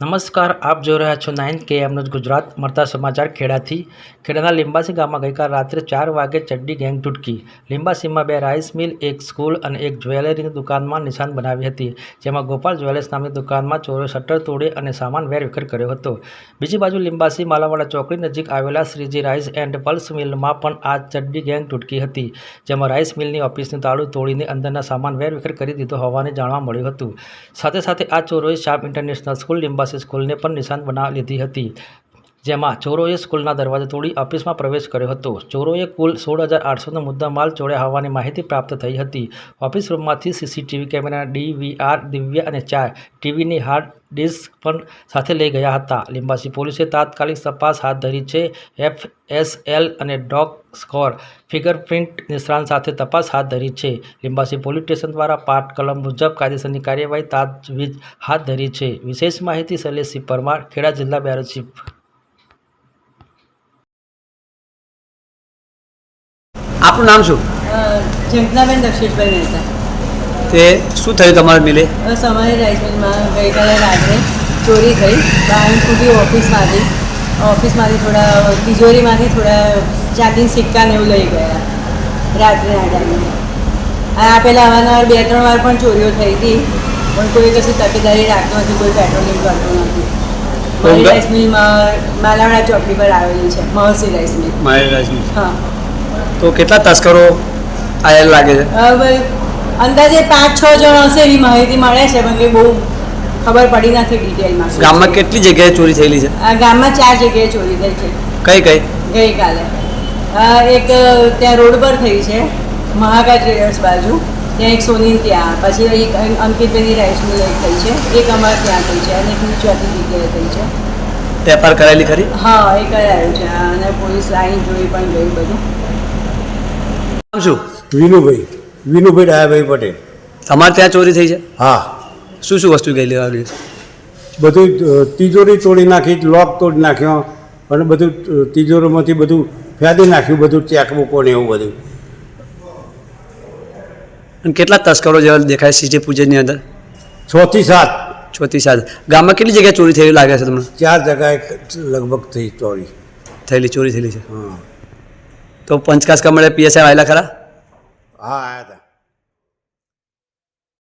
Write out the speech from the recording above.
નમસ્કાર, આપ જોઈ રહ્યા છો નાઇન કે એમનું ગુજરાત, મળતા સમાચાર ખેડાથી. ખેડાના લીંબાસી ગામમાં ગઈકાલ રાત્રે ચાર વાગે ચડ્ડી ગેંગ તૂટકી લીંબાસીમાં બે રાઈસ મિલ, એક સ્કૂલ અને એક જ્વેલરીની દુકાનમાં નિશાન બનાવી હતી, જેમાં ગોપાલ જ્વેલર્સ નામની દુકાનમાં ચોરો શટર તોડી અને સામાન વેરવિખેર કર્યો હતો. બીજી બાજુ લીંબાસી માલાવાડા ચોકડી નજીક આવેલા શ્રીજી રાઈસ એન્ડ પલ્સ મિલમાં પણ આ ચડ્ડી ગેંગ તૂટકી હતી, જેમાં રાઈસ મિલની ઓફિસનું તાળું તોડીને અંદરના સામાન વેરવિખેર કરી દીધો હોવાને જાણવા મળ્યું હતું. સાથે સાથે આ ચોરોએ શાપ ઇન્ટરનેશનલ સ્કૂલ લીંબાસી સ્કૂલને પણ નિશાન બનાવી લીધી હતી. જેમાં ચોરોએ સ્કૂલના દરવાજા તોડી ઓફિસમાં પ્રવેશ કર્યો હતો. ચોરોએ કુલ સોળ હજાર આઠસોનો મુદ્દા માલ ચોર્યા હોવાની માહિતી પ્રાપ્ત થઈ હતી. ઓફિસ રૂમમાંથી સીસીટીવી કેમેરા, ડીવીઆર, દિવ્ય અને ચાર ટીવીની હાર્ડ ડિસ્ક પણ સાથે લઈ ગયા હતા. લીંબાસી પોલીસે તાત્કાલિક તપાસ હાથ ધરી છે. એફ એસ એલ અને ડોગ સ્કોર ફિંગરપ્રિન્ટ નિષ્ણાંત સાથે તપાસ હાથ ધરી છે. લીંબાસી પોલીસ સ્ટેશન દ્વારા પાઠ કલમ મુજબ કાયદેસરની કાર્યવાહી તાજવીજ હાથ ધરી છે. વિશેષ માહિતી શૈલેષસિંહ પરમાર, ખેડા જિલ્લા બ્યુરો ચીફ. આપનું નામ શું? જંકનાબેન દક્ષેશભાઈ મહેતા. તે શું થયું તમારે મિલે બસ અમારી રાઈસ મિલમાં ગઈકાલે રાત્રે ચોરી થઈ. સુધી ઓફિસમાંથી ઓફિસમાંથી થોડા તિજોરીમાંથી થોડા ચાંદી સિક્કા ને એવું લઈ ગયા. રાત્રે આ ટાઈમે. આ પહેલાં અવારનવાર બે ત્રણ વાર પણ ચોરીઓ થઈ હતી પણ કોઈ કશું તકેદારી રાખતું નથી કોઈ પેટ્રોલિંગ કરતું નથી. મારી. રાઈસ મિલમાં માલાવાડા ચોકડી પર આવેલી છે મહર્ષિ રાઈસ મિલ મારી હા. તો કેટલા તસ્કરો આયેલ લાગે છે? અંદાજે પાંચ છ જણ હશે એવી માહિતી મળે છે પણ કે બહુ ખબર પડી નથી ડિટેલમાં ગામમાં કેટલી જગ્યાએ ચોરી થયેલી છે? આ ગામમાં ચાર જગ્યાએ ચોરી થઈ છે. કઈ કઈ? ગઈકાલે. એક ત્યાં રોડ પર થઈ છે મહાકા ટ્રેડર્સ બાજુ. ત્યાં એક સોની ત્યાં પછી એક અંકિતભાઈની રાઈસ મિલ એક થઈ છે એક અમારે ત્યાં થઈ છે અને એક ચોથી જગ્યાએ થઈ છે. વેપાર કરાયેલી ખરી? હા એ કરાયું છે અને પોલીસ લાઈન જોઈ પણ ગયું બધું. શું વિનુભાઈ. વિનુભાઈ ડાયાભાઈ પટેલ. તમારે ત્યાં ચોરી થઈ છે? હા. શું શું વસ્તુ ગયેલી આગળ? બધું તિજોરી તોડી નાખી લોક તોડી નાખ્યો અને બધું તિજોરીમાંથી બધું ફેદી નાખ્યું બધું ચેકબુકો ને એવું બધું. અને કેટલા તસ્કરો જેવા દેખાય સીજે પૂજનની અંદર? છ થી સાત. ચોથી સાત. ગામમાં કેટલી જગ્યાએ ચોરી થયેલી લાગે છે તમને? ચાર જગાએ લગભગ થઈ ચોરી. થયેલી ચોરી થયેલી છે? હા. તો પંચકાસ કમળે પીએસઆઈ આવેલા ખરા? હા આવ્યા હતા.